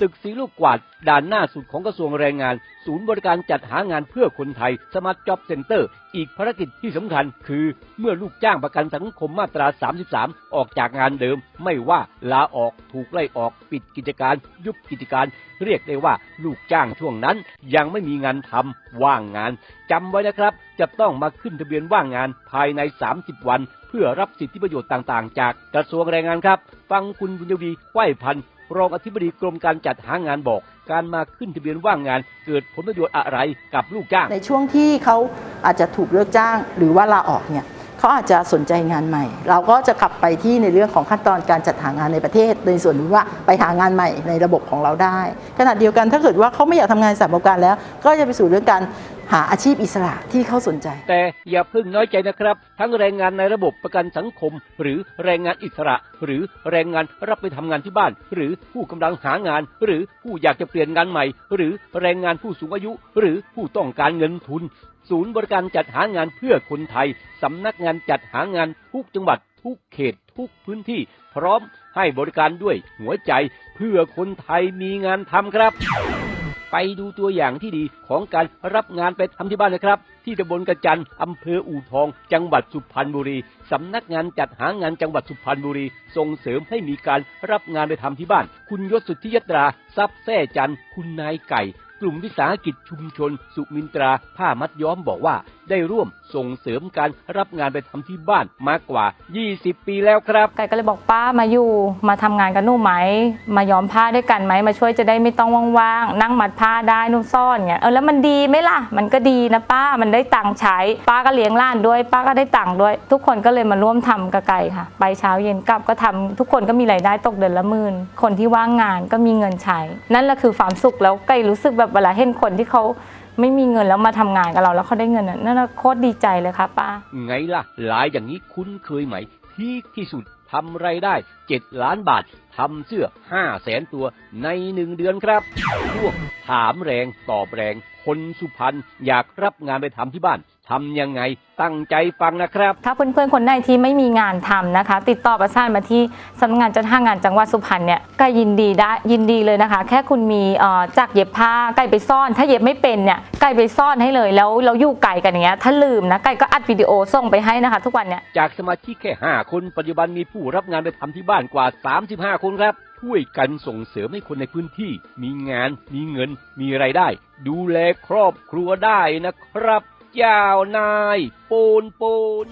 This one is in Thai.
ตึกสีลูกกวาดด่านหน้าสุดของกระทรวงแรงงานศูนย์บริการจัดหางานเพื่อคนไทย Smart Job Center อีกภารกิจที่สำคัญ คือเมื่อลูกจ้างประกันสังคมมาตรา 33 ออกจากงานเดิม ไม่ว่าลาออกถูกไล่ออกปิดกิจการ ยุบกิจการ เรียกได้ว่าลูกจ้างช่วงนั้น ยังไม่มีงานทำว่างงานจำไว้นะครับ จะต้องมาขึ้นทะเบียนว่างงานภายใน 30 วัน เพื่อรับสิทธิประโยชน์ต่างๆ จากกระทรวงแรงงานครับ ฟังคุณบุญยวีไหวพันธ์รองอธิบดีกรมการจัดหางานบอกการมาขึ้นทะเบียนว่างงาน เกิดผลประโยชน์อะไรกับลูกจ้าง ในช่วงที่เขาอาจจะถูกเลิกจ้างหรือว่าลาออกเนี่ยเขาอาจจะสนใจงานใหม่ เราก็จะกลับไปที่ในเรื่องของขั้นตอนการจัดหางานในประเทศ ในส่วนที่ว่าไปหางานใหม่ในระบบของเราได้ขณะเดียวกันถ้าเกิดว่าเขาไม่อยากทำงานสายประกอบการแล้ว ก็จะไปสู่เรื่องการ หาอาชีพอิสระที่เขาสนใจ แต่อย่าเพิ่งน้อยใจนะครับ ทั้งแรงงานในระบบประกันสังคม หรือแรงงานอิสระ หรือแรงงานรับไปทำงานที่บ้าน หรือผู้กำลังหางาน หรือผู้อยากจะเปลี่ยนงานใหม่ หรือแรงงานผู้สูงอายุ หรือผู้ต้องการเงินทุน ศูนย์บริการจัดหางานเพื่อคนไทยสำนักงานจัดหางานทุกจังหวัดทุกเขตทุกพื้นที่ พร้อมให้บริการด้วยหัวใจ เพื่อคนไทยมีงานทำครับ ไปดูตัวอย่างที่ดีของการรับงานไปทำที่บ้านนะครับ ที่ตำบลกระจันอำเภออู่ทอง จังหวัดสุพรรณบุรีสำนักงานจัดหางานจังหวัดสุพรรณบุรี ส่งเสริมให้มีการรับงานไปทำที่บ้าน คุณยศสุทธิยตราทรัพย์แท้จันคุณนายไก่ กลุ่มวิสาหกิจชุมชน สุมินตราผ้ามัดย้อมบอกว่า ได้ร่วมส่งเสริมการรับงานไปทำที่บ้านมากกว่า 20 ปีแล้วครับไก่ก็เลยบอกป้ามาอยู่มาทำงานกับหนูไหม มาย้อมผ้าด้วยกันไหมมาช่วยจะได้ไม่ต้องว่างๆนั่งมัดผ้าได้นุ่งซ่อนเงี้ยเออแล้วมันดีไหมล่ะ มันก็ดีนะป้ามันได้ตังค์ใช้ ป้าก็เลี้ยงล้านด้วย ป้าก็ได้ตังค์ด้วย ทุกคนก็เลยมาร่วมทำกับไก่ค่ะ ไปเช้าเย็นกลับก็ทำทุกคนก็มีรายได้ตกเดือนละหมื่นคนที่ว่างงานก็มีเงินใช้ นั่นแหละคือความสุขแล้วไก่รู้สึกแบบเวลาเห็นคนที่เขาไม่มีเงินแล้วมาทำงานกับเราแล้วเขาได้เงินนั่นโคตรดีใจเลยค่ะป้าไงล่ะ หลายอย่างนี้คุ้นเคยไหมพีคที่สุดทำไรายได้ 7 ล้านบาททำเสื้อ 5 แสนตัวในหนึ่งเดือนครับช่วกถามแรงตอบแรง คนสุพรรณอยากรับงานไปทำที่บ้าน ทำยังไงตั้งใจฟังนะครับ ถ้าเพื่อนๆคนไหนที่ไม่มีงานทำนะคะ ติดต่อประสานมาที่สำนักงานจัดหางานจังหวัดสุพรรณเนี่ยก็ยินดีได้ยินดีเลยนะคะ แค่คุณมีเอ่อจักรเย็บผ้าไก่ไปซ่อน ถ้าเย็บไม่เป็นเนี่ยไก่ไปซ่อนให้เลยแล้วเราอยู่ไก่กันอย่างเงี้ยถ้าลืมนะไก่ก็อัดวิดีโอส่งไปให้นะคะ ทุกวันเนี่ยจากสมาชิกแค่ 5 คนปัจจุบันมีผู้รับงานไปทำที่บ้านกว่า 35 คนครับช่วยกันส่งเสริมให้คนในพื้นที่ มีงาน มีเงิน มีไรายได้ ดูแลครอบครัวได้นะครับ ยาวนาย ปูนปูน